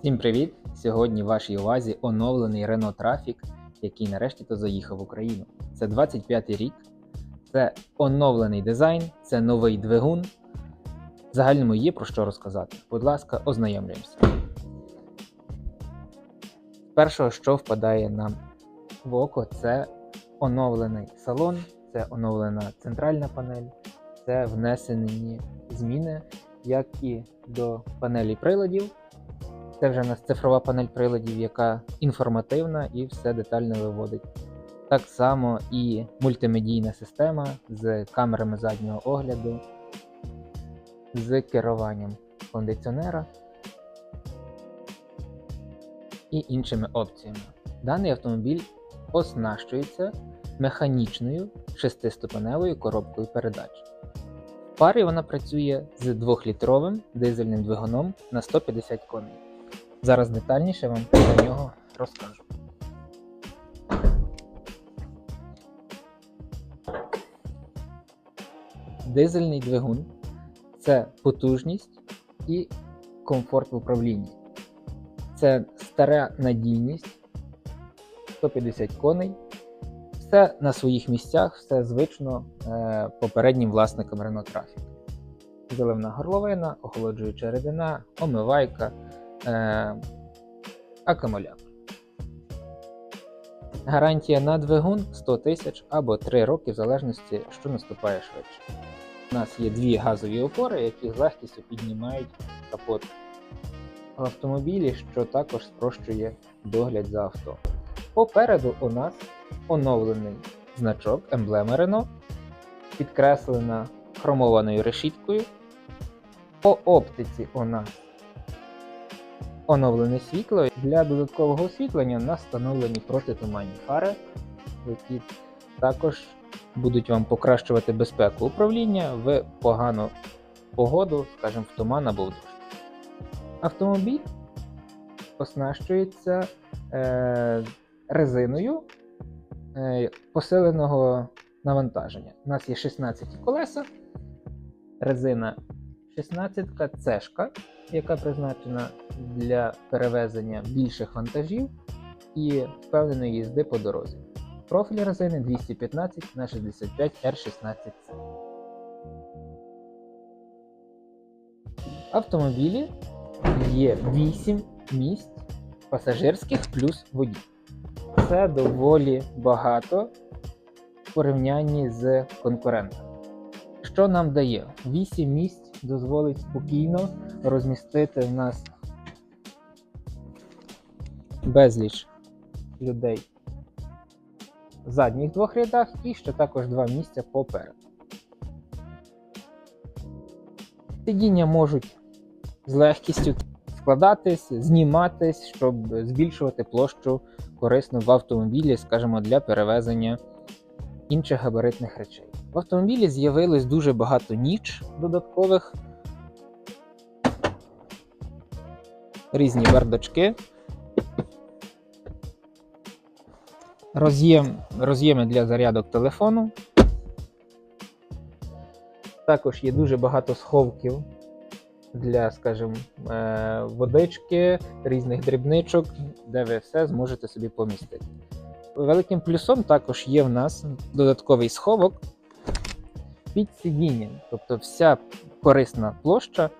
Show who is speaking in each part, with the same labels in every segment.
Speaker 1: Всім привіт! Сьогодні в вашій увазі оновлений Renault Trafic, який нарешті то заїхав в Україну. Це 25 й рік, це оновлений дизайн, це новий двигун. В загальному є про що розказати. Будь ласка, ознайомлюємося. Першого, що впадає нам в око, це оновлений салон, це оновлена центральна панель, це внесені зміни, як і до панелі приладів. Це вже у нас цифрова панель приладів, яка інформативна і все детально виводить. Так само і мультимедійна система з камерами заднього огляду, з керуванням кондиціонера і іншими опціями. Даний автомобіль оснащується механічною шестиступеневою коробкою передач. В парі вона працює з 2-літровим дизельним двигуном на 150 коней. Зараз детальніше вам про нього розкажу. Дизельний двигун це потужність і комфорт в управлінні. Це стара надійність, 150 коней. Все на своїх місцях, все звично е, попереднім власникам Renault Trafic. Заливна горловина, охолоджуюча рідина, омивайка, е, акумулятор. Гарантія на двигун 100 тисяч або 3 роки, в залежності, що наступає швидше. У нас є дві газові опори, які з легкістю піднімають капот в автомобілі, що також спрощує догляд за авто. Попереду у нас оновлений значок емблема Renault, підкреслена хромованою решіткою. По оптиці у нас оновлене світло. Для додаткового освітлення у протитуманні фари, які також будуть вам покращувати безпеку управління в погану погоду, скажімо, в туман або в дощ. Автомобіль оснащується е, резиною е, посиленого навантаження. У нас є 16 колеса, резина 16 цешка, яка призначена для перевезення більших вантажів і впевненої їзди по дорозі. Профіль резини 215 на 65 R16C. В автомобілі є 8 місць пасажирських плюс водій. Це доволі багато в порівнянні з конкурентами. Що нам дає? 8 місць дозволить спокійно розмістити в нас безліч людей в задніх двох рядах і ще також два місця попереду. Сидіння можуть з легкістю складатись, зніматись, щоб збільшувати площу корисно в автомобілі, скажімо, для перевезення інших габаритних речей. В автомобілі з'явилось дуже багато ніч додаткових, різні бардачки, роз'єм, роз'єми для зарядок телефону. Також є дуже багато сховків для, скажімо, е, водички, різних дрібничок, де ви все зможете собі помістити. Великим плюсом також є в нас додатковий сховок під сидінням. Тобто вся корисна площа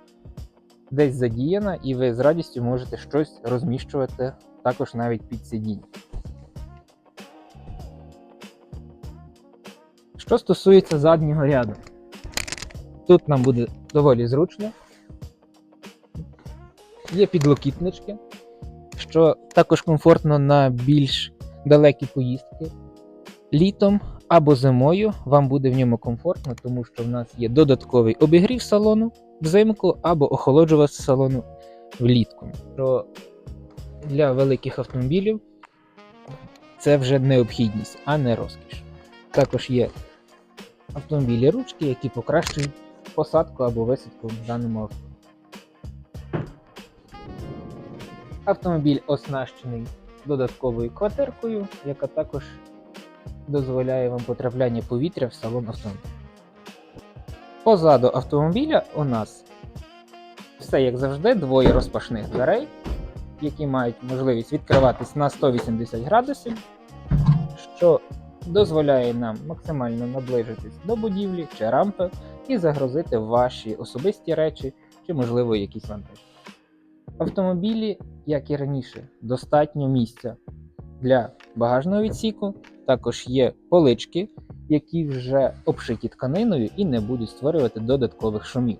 Speaker 1: десь задіяна, і ви з радістю можете щось розміщувати також навіть під сидінням. Що стосується заднього ряду, тут нам буде доволі зручно. Є підлокітнички, що також комфортно на більш далекі поїздки. Літом або зимою вам буде в ньому комфортно, тому що в нас є додатковий обігрів салону взимку або охолоджувач салону влітку. Що для великих автомобілів це вже необхідність, а не розкіш. Також є автомобілі ручки, які покращують посадку або висадку в даному авто. Автомобіль оснащений додатковою квартиркою, яка також дозволяє вам потрапляння повітря в салон автомобіля. Позаду автомобіля у нас все як завжди, двоє розпашних дверей, які мають можливість відкриватись на 180 градусів, що дозволяє нам максимально наближитись до будівлі чи рампи і загрузити ваші особисті речі чи, можливо, якісь вантажі. Автомобілі, як і раніше, достатньо місця для багажного відсіку. Також є полички, які вже обшиті тканиною і не будуть створювати додаткових шумів.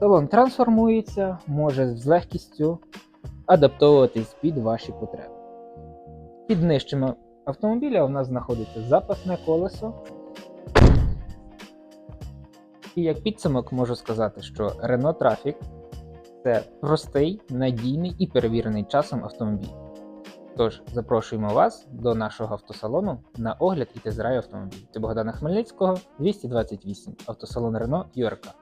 Speaker 1: Салон трансформується, може з легкістю адаптовуватись під ваші потреби. Під нижчими автомобіля у нас знаходиться запасне колесо. І як підсумок можу сказати, що Renault Trafic це простий, надійний і перевірений часом автомобіль. Тож запрошуємо вас до нашого автосалону на огляд і тезрай автомобіль. Це Богдана Хмельницького, 228, автосалон Рено URK.